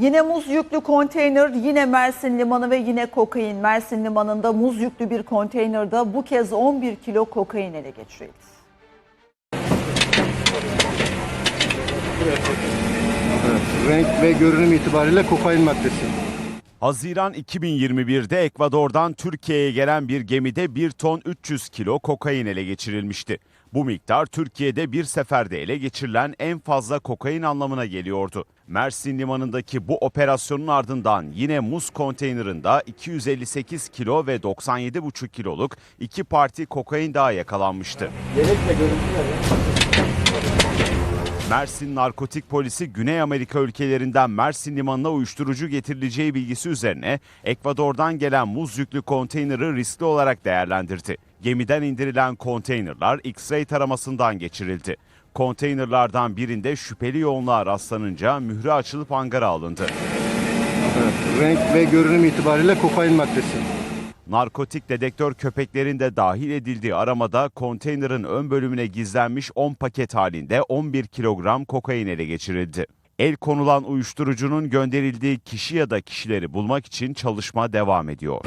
Yine muz yüklü konteyner, yine Mersin Limanı ve yine kokain. Mersin Limanı'nda muz yüklü bir konteynerde bu kez 11 kilo kokain ele geçirildi. Renk ve görünüm itibariyle kokain maddesi. Haziran 2021'de Ekvador'dan Türkiye'ye gelen bir gemide 1 ton 300 kilo kokain ele geçirilmişti. Bu miktar Türkiye'de bir seferde ele geçirilen en fazla kokain anlamına geliyordu. Mersin limanındaki bu operasyonun ardından yine muz konteynerında 258 kilo ve 97,5 kiloluk iki parti kokain daha yakalanmıştı. Mersin Narkotik Polisi Güney Amerika ülkelerinden Mersin limanına uyuşturucu getirileceği bilgisi üzerine Ekvador'dan gelen muz yüklü konteyneri riskli olarak değerlendirdi. Gemiden indirilen konteynerlar X-ray taramasından geçirildi. Konteynerlardan birinde şüpheli yoğunluğa rastlanınca mührü açılıp hangara alındı. Renk ve görünüm itibariyle kokain maddesi. Narkotik dedektör köpeklerin de dahil edildiği aramada konteynerin ön bölümüne gizlenmiş 10 paket halinde 11 kilogram kokain ele geçirildi. El konulan uyuşturucunun gönderildiği kişi ya da kişileri bulmak için çalışma devam ediyor.